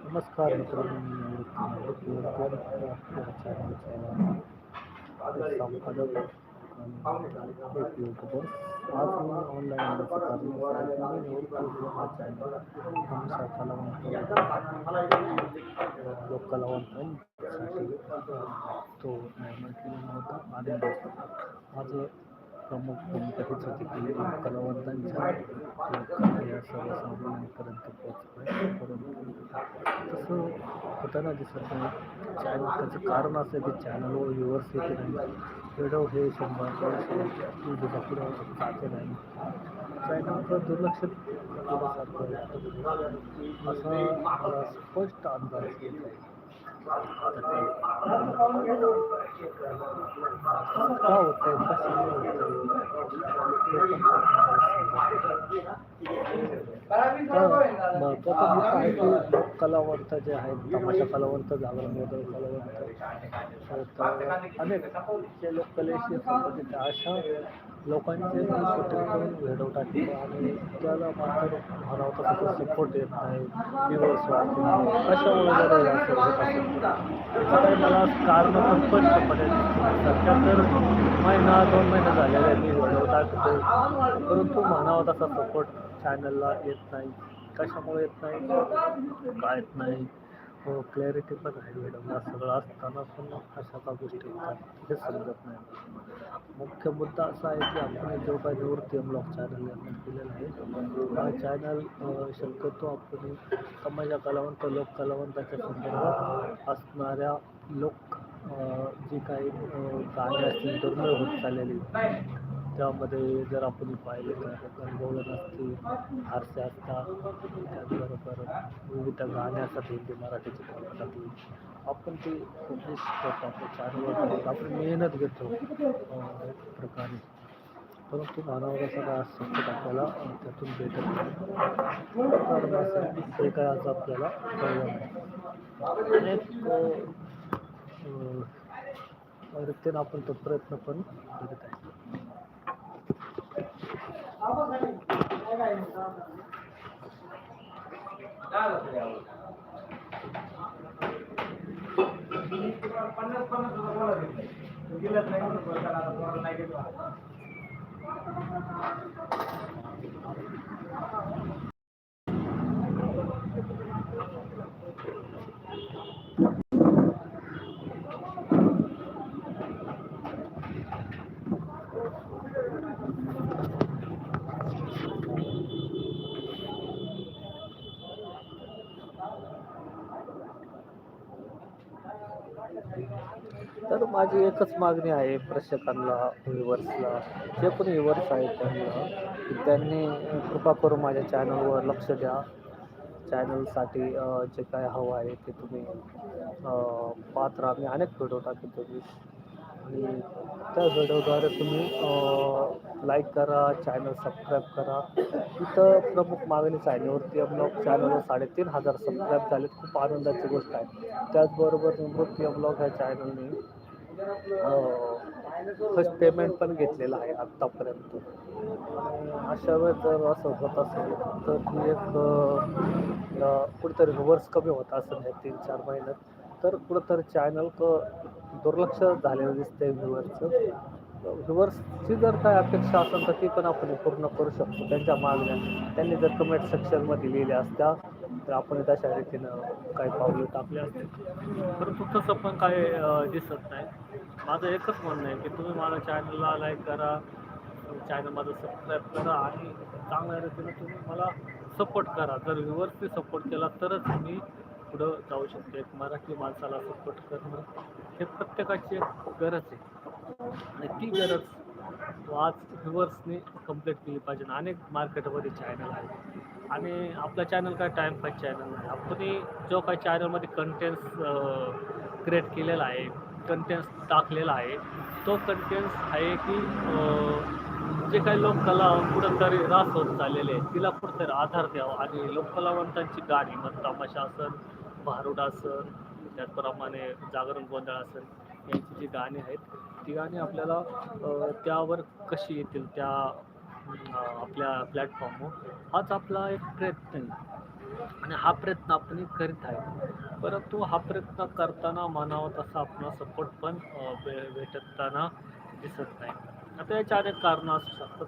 नमस्कार मित्रांनो मी आज मी ऑनलाईन कलावंत तो नव्हता प्रमुख भूमिका हीच होती की कलावंतांच्या या सर्वसामान्यांपर्यंत पोहोचवायचं परंतु तसं होताना दिसत नाही. चॅनल त्याचं कारण असं की चॅनलवर व्ह्युअर्स येते नाही. व्हिडिओ हे शंभर तुझ्या जाते नाही. चॅनलवर दुर्लक्ष केल्यासारखं असा मला स्पष्ट अंदाज येत आहे. महत्त्वाचा मुद्दा आहे कलावंत जे आहेत तमाशा कलावंत जागरण कलावंत अनेक जे लोककलेशी संबंधित अशा लोकांचे शूटिंग करून व्हिडिओ आणि त्याला मात्र म्हणावं तसं सपोर्ट येत नाही दिवस वाढते नाही कशामुळे जर होत असेल मला कारण पण स्पष्टपणे दिसतं. सध्या तर महिना दोन महिने झालेले मी व्हिडिओ परंतु म्हणावं तसा सपोर्ट चॅनलला येत नाही कशामुळे येत नाही? काय येत नाही? हो क्लॅरिटी पण आहे व्हिडिओला सगळं असताना पण अशा का गोष्टी येतात. हे समजत नाही. मुख्य मुद्दा असा आहे की आपण जो काही निवृत्ती ब्लॉग चॅनल निर्माण केलेला आहे हा चॅनल शक्यतो आपण समाजा कलावंत लोक कलावंताच्या संदर्भात असणाऱ्या लोक जी काही गाणी असतील दुर्मिळ होत चाललेली त्यामध्ये जर आपण पाहिले तर गंगोलन असते आरसे असतात त्याचबरोबर विविध गाणे असतात हिंदी मराठी चित्रपटातील. आपण ते पब्लिश करतो आपण चॅनलवर आपण मेहनत घेतो एक प्रकारे. परंतु मानवाला सगळा संकट आपल्याला त्यातून भेटत नाही कारण असं हे काय आज आपल्याला कळलं नाही. अनेक अं, आपण तो प्रयत्न पण करत आहे. पन्नास पन्नास हजार बोला गेलंच नाही म्हणून बोलतात आता पोराला नाही घेतला तर माझी एकच मागणी आहे प्रेक्षकांना व्ह्युवर्सला जे पण व्ह्युवर्स आहेत त्यांना की त्यांनी कृपा करून माझ्या चॅनलवर लक्ष द्या. चॅनलसाठी जे काय हवं आहे ते तुम्ही पात्र पाहत राहा. मी अनेक व्हिडिओ टाकतो. तुम्ही आणि त्या व्हिडिओद्वारे तुम्ही लाईक करा चॅनल सबस्क्राईब करा. इथं प्रमुख मागणीच आहे. निवृत्ती ब्लॉग चॅनलवर साडेतीन हजार सबस्क्राईब झालेत. खूप आनंदाची गोष्ट आहे. त्याचबरोबर निवृत्ती ब्लॉग ह्या चॅनलने फर्स्ट पेमेंट पण घेतलेलं आहे आत्तापर्यंत. आणि अशा वेळेस जर असं होत असेल तर ती एक कुठेतरी रिव्हर्स कमी होत असेल ह्या तीन चार महिन्यात. तर कुठंतरी चॅनल क दुर्लक्ष झालेलं दिसतंय व्ह्युअर्सचं व्ह्युअर्सची जर काय अपेक्षा असेल तर ती पण आपण पूर्ण करू शकतो. त्यांच्या मागण्या. त्यांनी जर कमेंट सेक्शनमध्ये लिहिल्या असत्या तर आपण तशा रीतीनं काही पावलं टाकले असते. परंतु तसं पण काय दिसत नाही. माझं एकच म्हणणं आहे की तुम्ही माझ्या चॅनलला लाईक करा चॅनल माझं सबस्क्राईब करा आणि चांगल्या रीतीनं तुम्ही मला सपोर्ट करा. जर व्ह्युअर्सनी सपोर्ट केला तरच मी पुढं जाऊ शकतो. एक मराठी माणसाला सपोर्ट करणं हे प्रत्येकाची एक गरज आहे. आणि ती गरज आज व्ह्युअर्सने कंप्लीट केली पाहिजे. अनेक मार्केटमध्ये चॅनल आहे आणि आपला चॅनल काय? टाईमपास चॅनल नाही. आपण जो काही चॅनलमध्ये कंटेंट्स क्रिएट केलेला आहे कंटेंट्स टाकलेला आहे तो कंटेंट्स आहे की जे काही लोककला कुठंतरी रास होत चाललेले आहे तिला कुठंतरी आधार द्यावा. आणि लोककलावंतांची गाणी मग तमाशा असेल भारुड असन त्याचप्रमाणे जागरण गोंधळ आसन यांची जी गाणी आहेत ती गाणी आपल्याला त्यावर कशी येतील त्या आपल्या प्लॅटफॉर्मवर हाच आपला एक प्रयत्न आहे. आणि हा प्रयत्न आपण करीत आहे. परंतु हा प्रयत्न करताना म्हणावं तसा आपला सपोर्ट पण भे- भेटताना दिसत नाही. आता याचे अनेक कारणं असू शकतात.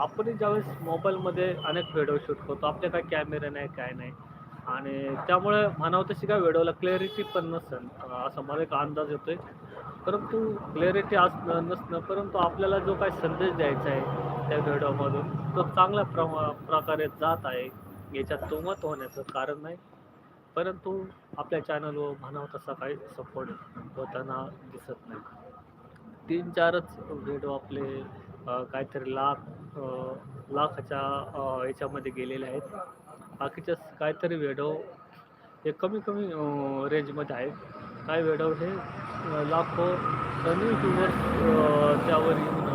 आपण ज्यावेळेस मोबाईलमध्ये अनेक व्हिडिओ शूट करतो आपल्या काय कॅमेरे नाही काय नाही आणि त्यामुळे म्हणावं तशी काय व्हिडिओला क्लॅरिटी पण नसेल असा मला एक अंदाज येतोय. परंतु क्लॅरिटी असणं नसणं परंतु आपल्याला जो काही संदेश द्यायचा आहे त्या व्हिडिओमधून तो चांगल्या प्रमा प्रकारे जात आहे. याच्यात तुमत होण्याचं कारण नाही. परंतु आपल्या चॅनलवर म्हणावं तसा काही सपोर्ट होताना दिसत नाही. तीन चारच व्हिडिओ आपले काहीतरी लाख लाखाच्या याच्यामध्ये गेलेले आहेत. बाकीच्या काहीतरी व्हिडिओ हे कमी कमी रेंजमध्ये आहेत. काही व्हिडिओ हे लाखो कमी व्ह्यूवर्स त्यावर येऊन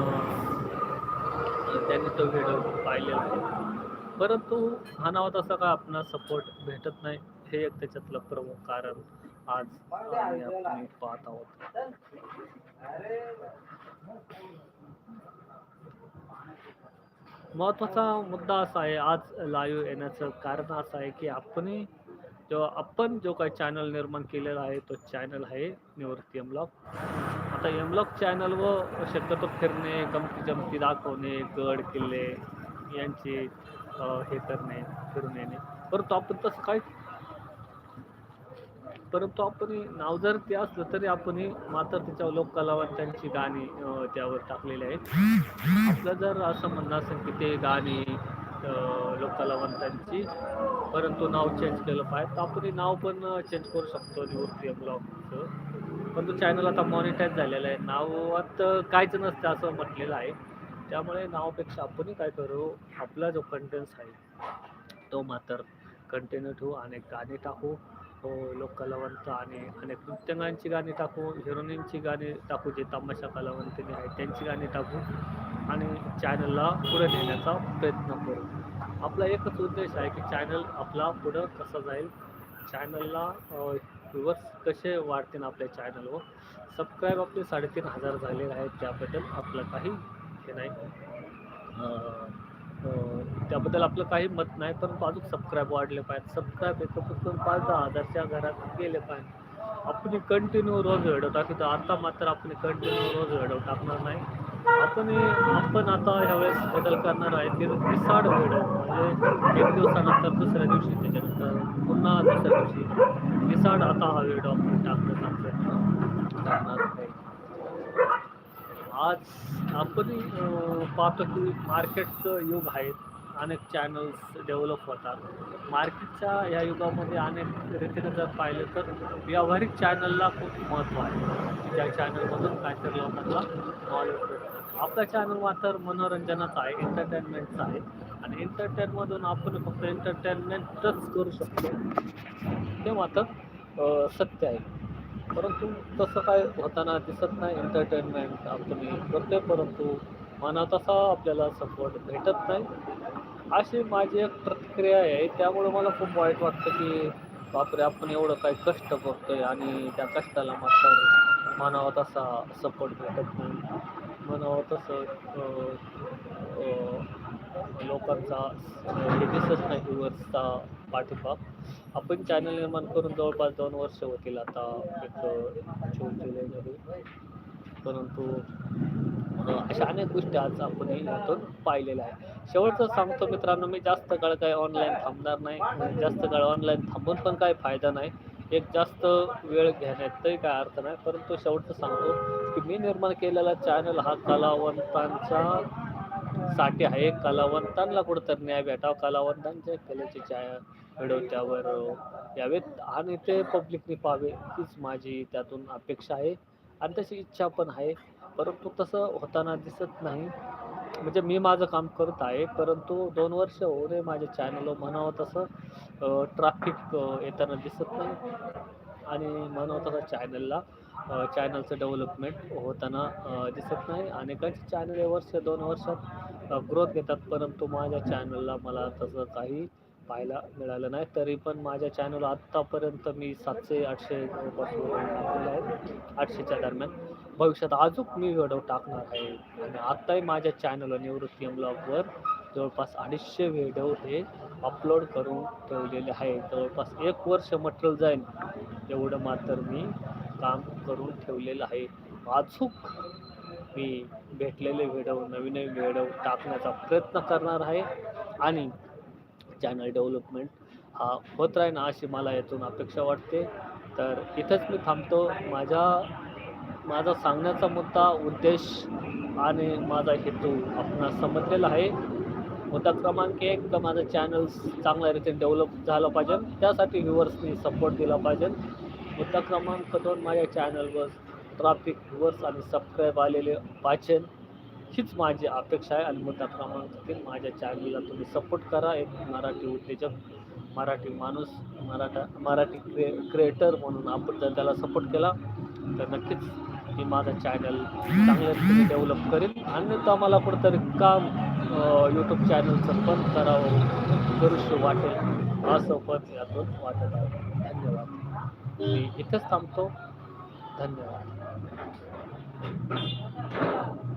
त्यांनी तो व्हिडिओ पाहिलेला आहे. परंतु हा नावा तसा काय आपला सपोर्ट भेटत नाही हे एक त्याच्यातलं प्रमुख कारण आज आम्ही आपण पाहत आहोत. महत्त्वाचा मुद्दा असा आहे आज लाईव्ह येण्याचं कारण असं आहे की आपण जो आपण जो काही चॅनल निर्माण केलेला आहे तो चॅनल आहे निवृत्ती एमलॉक आता एमलॉक चॅनलवर शक्यतो फिरणे गमती जमती दाखवणे गड किल्ले यांचे हे करणे फिरून येणे परंतु आपण तसं काही परंतु आपण नाव जर ते असलं तरी आपण मात्र त्याच्यावर लोक गाणी त्यावर टाकलेली आहेत. आपलं जर असं म्हणणं असेल की ते गाणी लोककलावंतांची परंतु नाव चेंज केलं पाहिजे तर आपण नाव पण चेंज करू शकतो निवृत्ती ब्लॉगचं. पण तो चॅनल आता मॉनिटाईज झालेला आहे. नावात काहीच नसतं असं म्हटलेलं आहे. त्यामुळे नावापेक्षा आपण काय करू आपला जो कंटेंट्स आहे तो मात्र कंटिन्यू ठेवू आणि गाणी टाकू. लोक कलावंत आणि अनेक नृत्यांगांची गाणी टाकू हिरोईनची गाणी टाकू जे तमाशा कलावंतिनी आहेत त्यांची गाणी टाकू आणि चॅनलला पुढे नेण्याचा प्रयत्न करू. आपला एकच उद्देश आहे की चॅनल आपला पुढं कसा जाईल चॅनलला व्ह्युअर्स कसे वाढतील आपल्या चॅनलवर सबस्क्राईब आपले साडेतीन हजार झालेले आहेत त्याबद्दल आपलं काही हे नाही. त्याबद्दल आपलं काही मत नाही परंतु अजून सबस्क्राईब वाढले पाहिजे सबस्क्राईब एकपासून पाच दहा हजारच्या घरात गेले पाहिजे. आपण कंटिन्यू रोज व्हिडिओ टाकतो. आता मात्र आपण कंटिन्यू रोज व्हिडिओ टाकणार नाही. आपण आपण आता ह्यावेळेस बदल करणार आहे. की दिसाड व्हिडिओ म्हणजे एक दिवसानंतर दुसऱ्या दिवशी त्याच्यानंतर पुन्हा दुसऱ्या दिवशी. दिसाड आता हा व्हिडिओ आपण टाकण्याचा टाकणार करणार आज आपण पाहतो की मार्केटचं युग आहे. अनेक चॅनल्स डेव्हलप होतात. मार्केटच्या या युगामध्ये अनेक रीतीने जर पाहिलं तर व्यावहारिक चॅनलला खूप महत्त्व आहे. त्या चॅनलमधून काहीतरी लोकांना नॉलेज भेटतं. आपला चॅनल मात्र मनोरंजनाचा आहे एंटरटेनमेंटचा आहे. आणि एंटरटेनमधून आपण फक्त एंटरटेनमेंटच करू शकतो. ते मात्र सत्य आहे. परंतु तसं काय होताना दिसत नाही एंटरटेनमेंट आपण करते परंतु मना तसा आपल्याला सपोर्ट भेटत नाही. अशी माझी एक प्रतिक्रिया आहे त्यामुळे मला खूप वाईट वाटतं की बापरे आपण एवढं काही कष्ट करतोय आणि त्या कष्टाला मात्र म्हणावं तसा सपोर्ट भेटत नाही. म्हणावं तसं लोकांचा अं, दिसत नाही व्ह्युअर्सचा पाठिंबा. आपण चॅनल निर्माण करून जवळपास दोन वर्ष होतील आता एक जून जुलैमध्ये परंतु अशा अनेक गोष्टी आज आपण यातून पाहिलेल्या आहे शेवटचं सांगतो मित्रांनो मी जास्त काळ काही ऑनलाईन थांबणार नाही. जास्त काळ ऑनलाईन थांबून पण काही फायदा नाही. एक जास्त वेळ घेण्यातही काय अर्थ नाही. परंतु शेवटचं सांगतो की मी निर्माण केलेला चॅनल हा कलावंतांचा साठी आहे. कलावंतांना कुठंतरी न्याय भेटावा. कलावंतांच्या कलेची छाया व्हिडिओ यावेत. आणि ते पब्लिकने पाहावे हीच माझी त्यातून अपेक्षा आहे. आणि तशी इच्छा पण आहे. परंतु तसं होताना दिसत नाही. म्हणजे मी माझं काम करत आहे. परंतु दोन वर्ष होऊ नये माझ्या चॅनलवर म्हणावं तसं ट्रॅफिक येताना दिसत नाही. आणि म्हणावं तसं चॅनलला चॅनलचं डेव्हलपमेंट होताना दिसत नाही. अनेकांचे चॅनल हे वर्ष दोन वर्षात ग्रोथ घेतात परंतु माझ्या चॅनलला मला तसं काही पाहायला मिळालं नाही. तरी पण माझ्या चॅनल आत्तापर्यंत मी सातशे आठशे आहेत आठशेच्या दरम्यान. भविष्यात अजून मी व्हिडिओ टाकणार आहे. आणि आत्ताही माझ्या चॅनलवर निवृत्ती ब्लॉगवर जवळपास अडीचशे व्हिडिओ हे अपलोड करून ठेवलेले आहे जवळपास एक वर्ष मटेरियल जाईल एवढं मात्र मी काम करून ठेवलेलं आहे. अचूक मी भेटलेले व्हिडिओ नवीन नवीन व्हिडिओ टाकण्याचा प्रयत्न करणार आहे. आणि चॅनल डेव्हलपमेंट हा होत राहील अशी मला यातून अपेक्षा वाटते. तर इथंच मी थांबतो. माझ्या माझा सांगण्याचा मुद्दा उद्देश आणि माझा हेतू आपणास समजलेला आहे. मुद्दा क्रमांक एक तर माझं चॅनल चांगल्या रीतीने डेव्हलप झालं पाहिजे. त्यासाठी व्ह्युअर्सनी सपोर्ट दिला पाहिजे. मुद्दा क्रमांक दोन माझ्या चॅनलवर ट्राफिक व्ह्युअर्स आणि सबस्क्राईब आलेले वाचन हीच माझी अपेक्षा आहे. आणि मुद्दा क्रमांक तीन माझ्या चॅनलला तुम्ही सपोर्ट करा. एक मराठी उद्योजक मराठी माणूस मराठा मराठी क्रिए क्रिएटर म्हणून आपण जर त्याला सपोर्ट केला तर नक्कीच मी माझं चॅनल चांगल्या रीतीने डेव्हलप करेन अन्यथा मला कुठंतरी काम यूट्यूब चॅनलचं पण करावं करूशी वाटेल असं पण यातून वाटत आहे. धन्यवाद. मी इथेच थांबतो. धन्यवाद. Thank you.